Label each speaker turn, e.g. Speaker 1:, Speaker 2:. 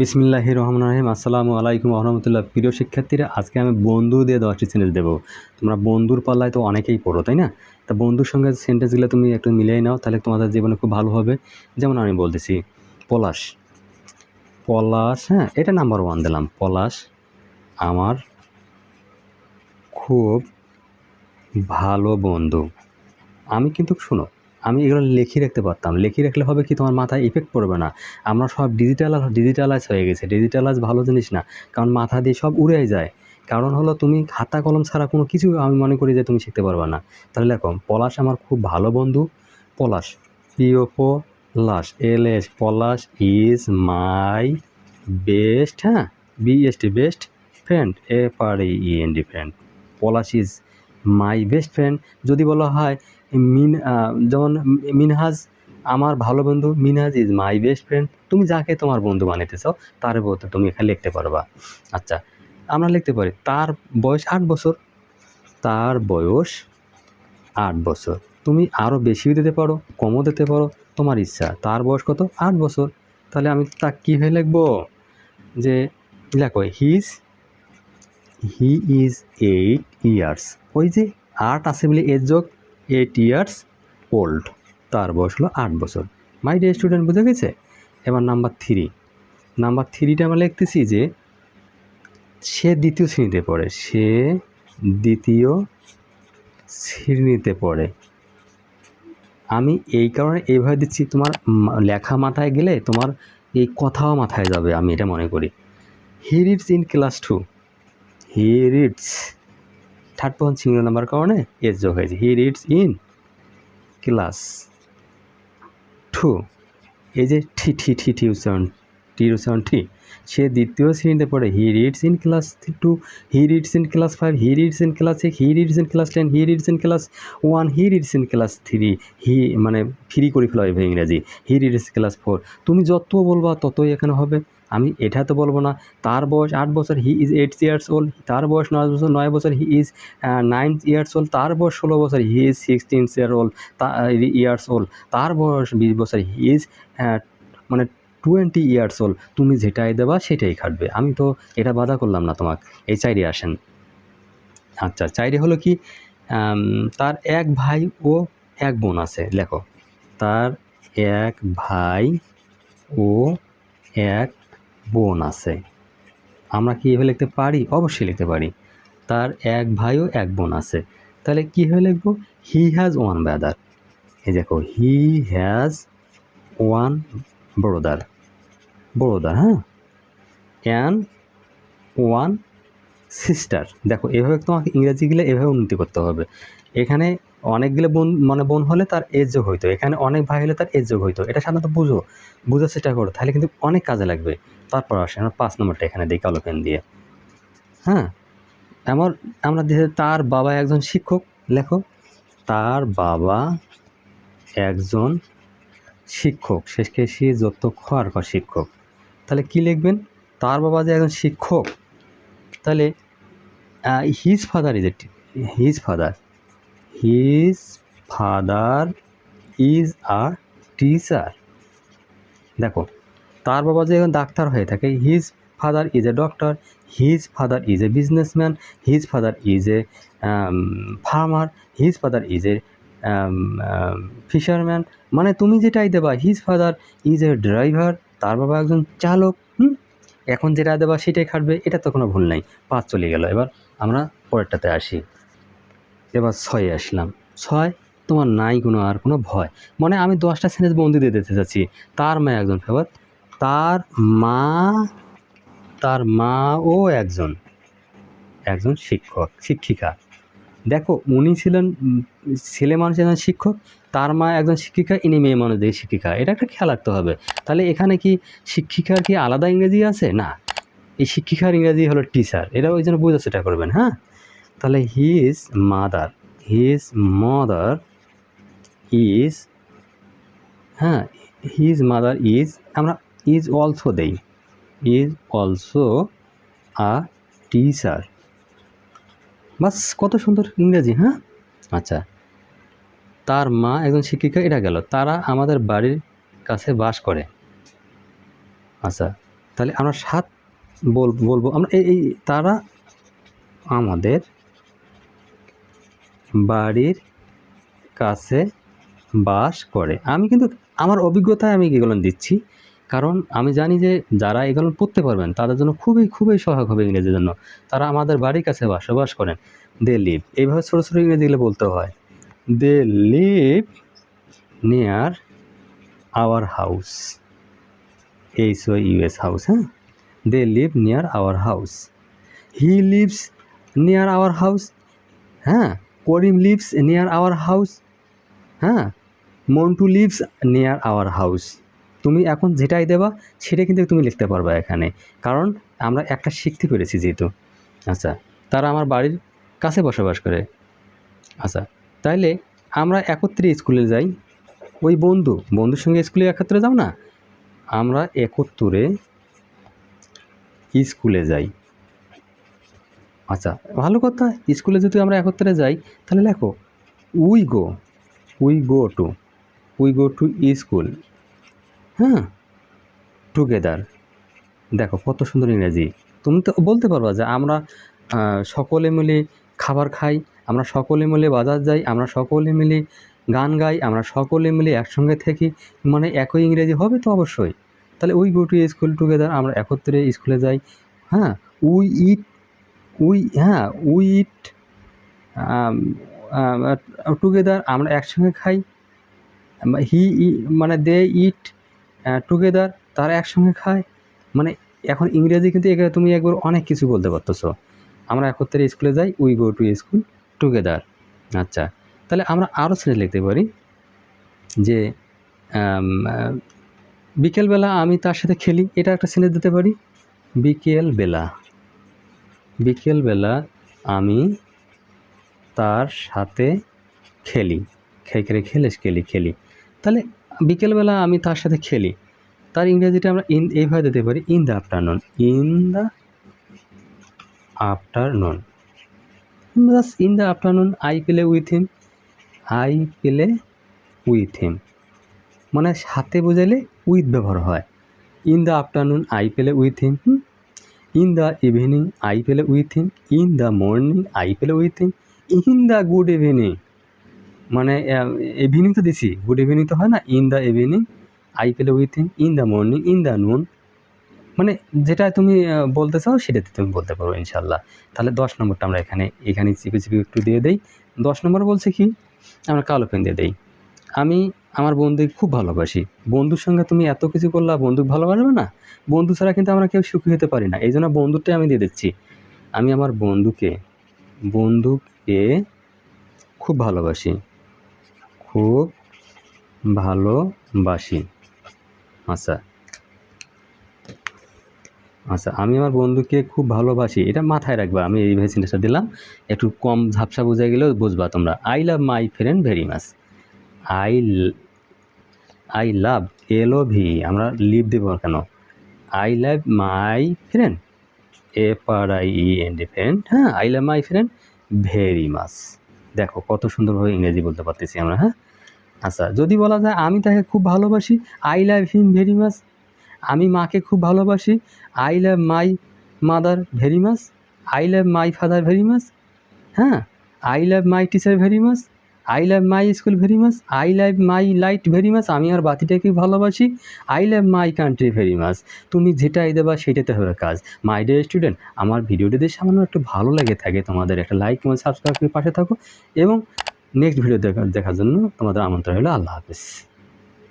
Speaker 1: বিসমিল্লাহ রহমান রহিম। আসসালামু আলাইকুম রহমতুল্লাহ। প্রিয় শিক্ষার্থীরা, আজকে আমি বন্ধু দিয়ে দশটি সেন্টেন্স দেবো। তোমরা বন্ধুর পাল্লায় তো অনেকেই পড়ো, তাই না? তা বন্ধুর সঙ্গে সেন্টেন্সগুলো তুমি একটু মিলিয়ে নাও, তাহলে তোমাদের জীবনে খুব ভালো হবে। যেমন আমি বলতেছি, পলাশ। পলাশ হ্যাঁ এটা নাম্বার ওয়ান দিলাম। পলাশ আমার খুব ভালো বন্ধু। আমি কিন্তু শোনো আমি এগুলো লিখে রাখতে পারতাম। লিখে রাখলে হবে কি তোমার মাথায় ইফেক্ট পড়বে না। আমরা সব ডিজিটাল ডিজিটালাইজ হয়ে গেছে। ডিজিটালাইজ ভালো জিনিস না। কারণ মাথা দিয়ে সব উড়ে যায়। কারণ হলো তুমি খাতা কলম ছাড়া কোনো কিছু আমি মনে করি যে তুমি শিখতে পারবে না। তাহলে দেখো, পলাশ আমার খুব ভালো বন্ধু। পলাশ পিও লাশ L S Palash is my best হ্যাঁ? বিএসটি বেস্ট ফ্রেন্ড এ পার E N D friend Palash is my best friend যদি বলা হয় মিন যেমন মিনহাজ, আমার ভালো বন্ধু Minhaj is my best friend তুমি যাকে তোমার বন্ধু বানাতে চাও তার বলতে তুমি এখানে লিখতে পারবা। আচ্ছা আমরা লিখতে পারি, তার বয়স আট বছর। তার বয়স আট বছর। তুমি আরও বেশিও দিতে পারো, কমও দিতে পারো, তোমার ইচ্ছা। তার বয়স কত? আট বছর। তাহলে আমি তা কী হয়ে লিখব? যে লেখো his he is eight years ওই যে আর্ট আছে বলে এর যোগ এইট ইয়ার্স ওল্ড তার বয়স হলো আট বছর। মাই ডে স্টুডেন্ট বুঝে গেছে? এবার নাম্বার থ্রি নাম্বার থ্রিটা আমরা লিখতেছি যে, সে দ্বিতীয় শ্রেণীতে পড়ে, সে দ্বিতীয় শ্রেণীতে পড়ে। আমি এই কারণে এইভাবে দিচ্ছি, তোমার লেখা মাথায় গেলে তোমার এই কথাও মাথায় যাবে, আমি এটা মনে করি। He reads in class two he reads third point single number কারণে এস যোগ হয়েছে। He reads in class two এই যে ঠি ঠি ঠি টি উচ্চারণ টি উচ্চারণ ঠি সে দ্বিতীয় শ্রেণীতে পড়ে। He reads in class two he reads in class five he reads in class six he reads in class ten he reads in class one he reads in class three he মানে free করে ফেলা হবে ইংরাজি। He reads class four তুমি যত বলবা ততই এখানে হবে। আমি এটা তো বলব না। তার বয়স আট বছর he is eight years old তার বয়স নয় বছর নয় বছর he is nine years old তার বয়স ষোলো বছর he is sixteen year old years old তার বয়স বিশ বছর হি ইজ মানে টোয়েন্টি ইয়ার্স ওল্ড তুমি যেটাই দেবা সেটাই খাটবে। আমি তো এটা বাধা করলাম না তোমাকে, এই চাইরে আসেন। আচ্ছা চাইরে হলো কি তার এক ভাই ও এক বোন আছে, লেখো। তার এক ভাই ও এক বোন আছে। আমরা কি এভাবে লিখতে পারি? অবশ্যই লিখতে পারি। তার এক ভাই ও এক বোন আছে। তাহলে কীভাবে লিখব? হি হ্যাজ ওয়ান ব্রাদার এই দেখো হি হ্যাজ ওয়ান ব্রদার ব্রদার হ্যাঁ? অ্যান ওয়ান সিস্টার দেখো, এভাবে তোমাকে ইংরেজিগুলো এভাবে উন্নতি করতে হবে। এখানে অনেকগুলো বোন মানে বোন হলে তার এজ যোগ হইতো। এখানে অনেক ভাই হলে তার এজ যোগ হইতো। এটা সাধারণত বুঝো। বুঝার চেষ্টা করো, তাহলে কিন্তু অনেক কাজে লাগবে। তারপর আসে, আমরা পাঁচ নম্বরটা এখানে দিই কালো পেন দিয়ে। হ্যাঁ? আমার, আমরা দিতে তার বাবা একজন শিক্ষক লেখো তার বাবা একজন শিক্ষক। শেষকে সে যত খর শিক্ষক। তাহলে কি লিখবেন? তার বাবা যে একজন শিক্ষক, তাহলে his father is his father his father is a teacher দেখো, তার বাবা যে এখন ডাক্তার হয়ে থাকে his father is a doctor his father is a businessman his father is a farmer his father is a fisherman মানে তুমি যেটাই দেবা his father is a driver তার বাবা একজন চালক, হুম? এখন যেটা দেবা সেটাই খাটবে, এটা তো কোনো ভুল নাই। পাঁচ চলে গেল। এবার আমরা পরেরটাতে আসি। এবার ছয়ে আসলাম। ছয়? তোমার নাই কোনো আর কোনো ভয়। মানে আমি দশটা সেন্টেন্স বন্দি দিয়ে দিতে চাচ্ছি। তার মা একজন ফেভার তার মা তার মা ও একজন। একজন শিক্ষক, শিক্ষিকা। দেখো, উনি ছিলেন ছেলে মানুষ একজন শিক্ষক, তার মা একজন শিক্ষিকা, ইনি মেয়ে মানুষ দিয়ে শিক্ষিকা। এটা একটা খেয়াল রাখতে হবে। তাহলে এখানে কি শিক্ষিকার কি আলাদা ইংরেজি আছে? না। এই শিক্ষিকার ইংরেজি হলো টিচার এটা ওই জন্য বোঝার চেষ্টা করবেন হ্যাঁ? তাহলে his mother his mother is হ্যাঁ হিজ মাদার ইজ আমরা ইজ অলসো দেই। ইজ অলসো আ টিচার বাস, কত সুন্দর ইংরেজি হ্যাঁ? আচ্ছা তার মা একজন শিক্ষিকা, এটা গেল। তারা আমাদের বাড়ির কাছে বাস করে। আচ্ছা তাহলে আমরা সাত বল, বলব। আমরা এই, তারা আমাদের বাড়ির কাছে বাস করে। আমি কিন্তু, আমার অভিজ্ঞতায় আমি এগুলো দিচ্ছি। কারণ আমি জানি যে, যারা এগুলো পড়তে পারবেন, তাদের জন্য খুবই খুবই সহায়ক হবে ইংরেজির জন্য। তারা আমাদের বাড়ির কাছে বসবাস করেন। They live. এইভাবে ছোটো ছোটো ইংরেজিগুলো বলতে হয়। They live near our house. H O US house হ্যাঁ? They live near our house. He lives near our house হ্যাঁ? Karim lives near our house হ্যাঁ? Montu lives near our house তুমি এখন যেটাই দেবা সেটা কিন্তু তুমি লিখতে পারবা এখানে। কারণ আমরা একটা শিখতে পেরেছি যেহেতু। আচ্ছা তারা আমার বাড়ির কাছে বসবাস করে। আচ্ছা তাইলে আমরা একত্রে স্কুলে যাই। ওই বন্ধু, বন্ধুর সঙ্গে স্কুলে একত্রে যাও না? আমরা একত্রে স্কুলে যাই। আচ্ছা ভালো কথা। স্কুলে যদি আমরা একত্রে যাই, তাহলে লেখো, we go we go to, we go to school. হ্যাঁ টুগেদার। দেখো, কত সুন্দর ইংরেজি। তুমি তো বলতে পারবা যে আমরা সকলে মিলে খাবার খাই, আমরা সকলে মিলে বাজার যাই, আমরা সকলে মিলে গান গাই, আমরা সকলে মিলে একসঙ্গে থাকি মানে একই ইংরেজি হবে তো অবশ্যই। তাহলে we go to school together, আমরা একত্রে স্কুলে যাই। হ্যাঁ উই ইট উই হ্যাঁ উই ইট টুগেদার আমরা একসঙ্গে খাই। হি মানে দে, ইট টুগেদার তারা একসঙ্গে খায়। মানে এখন ইংরেজি কিন্তু এখানে তুমি একবার অনেক কিছু বলতে পারতেছো। আমরা একত্রে স্কুলে যাই, we go to school together. আচ্ছা তাহলে আমরা আরও শ্রেণি লিখতে পারি যে বিকেলবেলা আমি তার সাথে খেলি। এটা একটা শ্রেণি দিতে পারি। বিকেলবেলা। বিকেলবেলা আমি তার সাথে খেলি। খেয়ে খেলে, খেলি খেলি। তাহলে বিকেলবেলা আমি তার সাথে খেলি। তার ইংরেজিটা আমরা ইন, এইভাবে দিতে পারি, in the afternoon. In the afternoon. Just in the afternoon, I play with him. I play with him. মানে সাথে বোঝালে উইথ ব্যবহার হয়। In the afternoon, I play with him in the evening I play with him in the morning I play with him in the good evening মানে evening তো দিছি। Good evening তো হয় না। In the evening I play with him in the morning in the noon মানে যেটা তুমি বলতে চাও, সেটাতে তুমি বলতে পারো ইনশাল্লাহ তাহলে দশ নম্বরটা আমরা এখানে এখানে চিপে চিপে একটু দিয়ে দেই। দশ নম্বর বলছে কি? আমরা কালো পেন দিয়ে দেই। আমি আমার বন্ধুকে খুব ভালোবাসি। বন্ধুর সঙ্গে তুমি এত কিছু করলা বন্ধু ভালোবাসবে না? বন্ধু ছাড়া কিন্তু আমরা কেউ সুখী হতে পারি না। এই জন্য বন্ধুটাই আমি দিয়ে দিচ্ছি। আমি আমার বন্ধুকে বন্ধুকে খুব ভালোবাসি। খুব ভালোবাসি। আচ্ছা। আচ্ছা আমি আমার বন্ধুকে খুব ভালোবাসি। এটা মাথায় রাখবা, আমি এই ভেসিনটা দিলাম। একটু কম ঝাপসা বোঝা গেলেও বুঝবা তোমরা। I love my friend very much I I love L O V আমরা লিভ দেবো কেন? I love my friend F R I E N D friend হ্যাঁ I love my friend very much দেখো, কত সুন্দরভাবে ইংরেজি বলতে পারতেছি আমরা হ্যাঁ? আচ্ছা যদি বলা যায় আমি তাকে খুব ভালোবাসি I love him very much আমি মাকে খুব ভালোবাসি I love my mother very much I love my father very much হ্যাঁ I love my teacher very much I love my school very much I love my light very much আমি আর বাতিটাকে ভালোবাসি I love my country very much তুমি যেটাই দেবা সেটাতে হবে কাজ। মাই ডিয়ার স্টুডেন্ট আমার ভিডিওটি দেখে সামান্য একটু ভালো লেগে থাকে, তোমাদের একটা লাইক এবং সাবস্ক্রাইব করে পাশে থাকো এবং নেক্সট ভিডিও দেখা দেখার জন্য তোমাদের আমন্ত্রণ হলো আল্লাহ হাফিজ।